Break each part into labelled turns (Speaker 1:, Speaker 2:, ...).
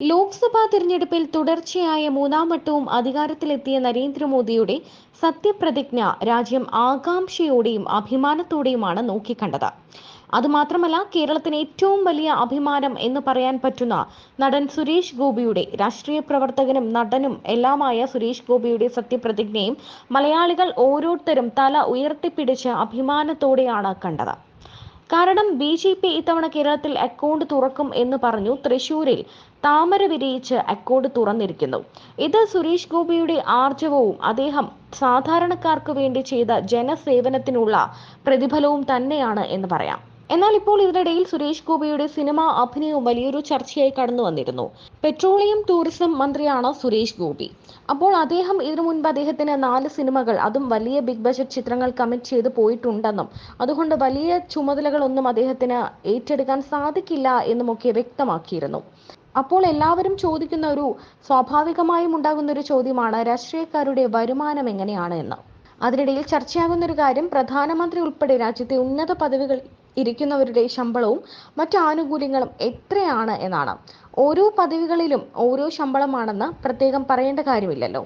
Speaker 1: ലോക്സഭാ തിരഞ്ഞെടുപ്പിൽ തുടർച്ചയായ മൂന്നാം വട്ടവും അധികാരത്തിലെത്തിയ നരേന്ദ്രമോദിയുടെ സത്യപ്രതിജ്ഞ രാജ്യം ആകാംക്ഷയോടെയും അഭിമാനത്തോടെയുമാണ് നോക്കിക്കണ്ടത്. അതുമാത്രമല്ല കേരളത്തിന് ഏറ്റവും വലിയ അഭിമാനം എന്ന് പറയാൻ പറ്റുന്ന നടൻ സുരേഷ് ഗോപിയുടെ രാഷ്ട്രീയ പ്രവർത്തകനും നടനും എല്ലാമായ സുരേഷ് ഗോപിയുടെ സത്യപ്രതിജ്ഞയും മലയാളികൾ ഓരോരുത്തരും തല ഉയർത്തിപ്പിടിച്ച് അഭിമാനത്തോടെയാണ് കണ്ടത്. കാരണം ബി ജെ പി ഇത്തവണ കേരളത്തിൽ അക്കൗണ്ട് തുറക്കും എന്ന് പറഞ്ഞു തൃശൂരിൽ താമര വിരിയിച്ച് അക്കൗണ്ട് തുറന്നിരിക്കുന്നു. ഇത് സുരേഷ് ഗോപിയുടെ ആർജവവും അദ്ദേഹം സാധാരണക്കാർക്ക് വേണ്ടി ചെയ്ത ജനസേവനത്തിനുള്ള പ്രതിഫലവും തന്നെയാണ് എന്ന് പറയാം. എന്നാൽ ഇപ്പോൾ ഇതിനിടയിൽ സുരേഷ് ഗോപിയുടെ സിനിമ അഭിനയവും വലിയൊരു ചർച്ചയായി കടന്നു വന്നിരുന്നു. പെട്രോളിയം ടൂറിസം മന്ത്രിയാണ് സുരേഷ് ഗോപി. അപ്പോൾ അദ്ദേഹം ഇതിനു മുൻപ് അദ്ദേഹത്തിന് നാല് സിനിമകൾ അതും വലിയ ബിഗ് ബജറ്റ് ചിത്രങ്ങൾ കമ്മിറ്റ് ചെയ്ത് പോയിട്ടുണ്ടെന്നും അതുകൊണ്ട് വലിയ ചുമതലകളൊന്നും അദ്ദേഹത്തിന് ഏറ്റെടുക്കാൻ സാധിക്കില്ല എന്നുമൊക്കെ വ്യക്തമാക്കിയിരുന്നു. അപ്പോൾ എല്ലാവരും ചോദിക്കുന്ന ഒരു സ്വാഭാവികമായും ഉണ്ടാകുന്ന ഒരു ചോദ്യമാണ് രാഷ്ട്രീയക്കാരുടെ വരുമാനം എങ്ങനെയാണ് എന്ന്. അതിനിടയിൽ ചർച്ചയാകുന്ന ഒരു കാര്യം പ്രധാനമന്ത്രി ഉൾപ്പെടെ രാജ്യത്തെ ഉന്നത പദവികൾ ഇരിക്കുന്നവരുടെ ശമ്പളവും മറ്റു ആനുകൂല്യങ്ങളും എത്രയാണ് എന്നാണ്. ഓരോ പദവികളിലും ഓരോ ശമ്പളമാണെന്ന് പ്രത്യേകം പറയേണ്ട കാര്യമില്ലല്ലോ.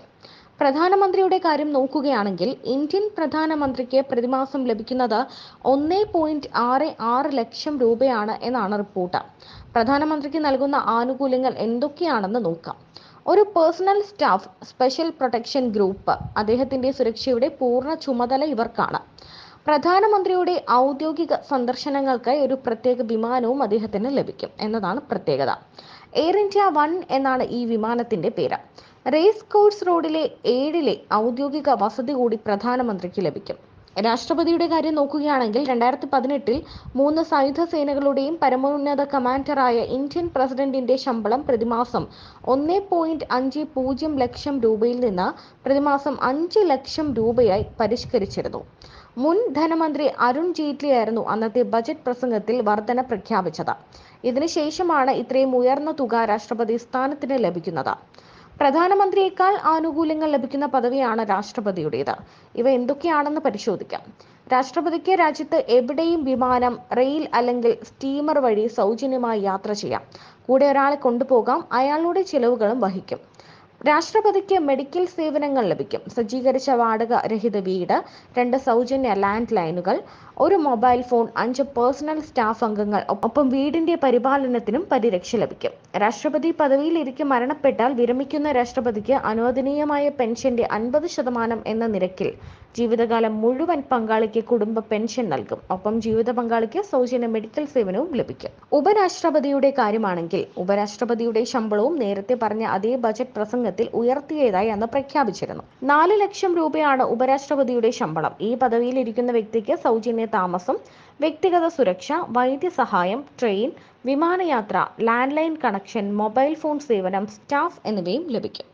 Speaker 1: പ്രധാനമന്ത്രിയുടെ കാര്യം നോക്കുകയാണെങ്കിൽ ഇന്ത്യൻ പ്രധാനമന്ത്രിക്ക് പ്രതിമാസം ലഭിക്കുന്നത് ഒന്നേ പോയിന്റ് ആറ് ആറ് ലക്ഷം രൂപയാണ് എന്നാണ് റിപ്പോർട്ട്. പ്രധാനമന്ത്രിക്ക് നൽകുന്ന ആനുകൂല്യങ്ങൾ എന്തൊക്കെയാണെന്ന് നോക്കാം. ഒരു personal staff special protection group. അദ്ദേഹത്തിന്റെ സുരക്ഷയുടെ പൂർണ ചുമതല ഇവർക്കാണ്. പ്രധാനമന്ത്രിയുടെ ഔദ്യോഗിക സന്ദർശനങ്ങൾക്കായി ഒരു പ്രത്യേക വിമാനവും അദ്ദേഹത്തിന് ലഭിക്കും എന്നതാണ് പ്രത്യേകത. എയർ ഇന്ത്യ വൺ എന്നാണ് ഈ വിമാനത്തിന്റെ പേര്. റേസ് കോഴ്സ് റോഡിലെ ഏഴിലെ ഔദ്യോഗിക വസതി കൂടി പ്രധാനമന്ത്രിക്ക് ലഭിക്കും. രാഷ്ട്രപതിയുടെ കാര്യം നോക്കുകയാണെങ്കിൽ രണ്ടായിരത്തി പതിനെട്ടിൽ മൂന്ന് സായുധ സേനകളുടെയും പരമോന്നത കമാൻഡറായ ഇന്ത്യൻ പ്രസിഡന്റിന്റെ ശമ്പളം പ്രതിമാസം ഒന്നേ പോയിന്റ് അഞ്ച് പൂജ്യം ലക്ഷം രൂപയിൽ നിന്ന് പ്രതിമാസം അഞ്ച് ലക്ഷം രൂപയായി പരിഷ്കരിച്ചിരുന്നു. മുൻ ധനമന്ത്രി അരുൺ ജെയ്റ്റ്ലിയായിരുന്നു അന്നത്തെ ബജറ്റ് പ്രസംഗത്തിൽ വർധന പ്രഖ്യാപിച്ചത്. ഇതിനുശേഷമാണ് ഇത്രയും ഉയർന്ന തുക രാഷ്ട്രപതി സ്ഥാനത്തിന് ലഭിക്കുന്നത്. പ്രധാനമന്ത്രിയേക്കാൾ ആനുകൂല്യങ്ങൾ ലഭിക്കുന്ന പദവിയാണ് രാഷ്ട്രപതിയുടേത്. ഇവ എന്തൊക്കെയാണെന്ന് പരിശോധിക്കാം. രാഷ്ട്രപതിക്ക് രാജ്യത്ത് എവിടെയും വിമാനം റെയിൽ അല്ലെങ്കിൽ സ്റ്റീമർ വഴി സൗജന്യമായി യാത്ര ചെയ്യാം. കൂടെ ഒരാളെ കൊണ്ടുപോകാം അയാളുടെ ചിലവുകളും വഹിക്കും. രാഷ്ട്രപതിക്ക് മെഡിക്കൽ സേവനങ്ങൾ ലഭിക്കും. സജ്ജീകരിച്ച വാടക രഹിത വീട് രണ്ട് സൗജന്യ ലാൻഡ് ലൈനുകൾ ഒരു മൊബൈൽ ഫോൺ അഞ്ച് പേഴ്സണൽ സ്റ്റാഫ് അംഗങ്ങൾ ഒപ്പം വീടിന്റെ പരിപാലനത്തിനും പരിരക്ഷ ലഭിക്കും. രാഷ്ട്രപതി പദവിയിലിരിക്കെ മരണപ്പെട്ടാൽ വിരമിക്കുന്ന രാഷ്ട്രപതിക്ക് അനുവദനീയമായ പെൻഷന്റെ അൻപത് ശതമാനം എന്ന നിരക്കിൽ ജീവിതകാലം മുഴുവൻ പങ്കാളിക്ക് കുടുംബ പെൻഷൻ നൽകും. ഒപ്പം ജീവിത പങ്കാളിക്ക് സൗജന്യ മെഡിക്കൽ സേവനവും ലഭിക്കും. ഉപരാഷ്ട്രപതിയുടെ കാര്യമാണെങ്കിൽ ഉപരാഷ്ട്രപതിയുടെ ശമ്പളവും നേരത്തെ പറഞ്ഞ അതേ ബജറ്റ് പ്രസംഗത്തിൽ ഉയർത്തിയതായി അന്ന് പ്രഖ്യാപിച്ചിരുന്നു. നാല് ലക്ഷം രൂപയാണ് ഉപരാഷ്ട്രപതിയുടെ ശമ്പളം. ഈ പദവിയിൽ ഇരിക്കുന്ന വ്യക്തിക്ക് സൗജന്യ താമസം വ്യക്തിഗത സുരക്ഷ വൈദ്യസഹായം ട്രെയിൻ വിമാനയാത്ര land line connection mobile phone സേവനം സ്റ്റാഫ് എന്നിവയും ലഭിക്കും.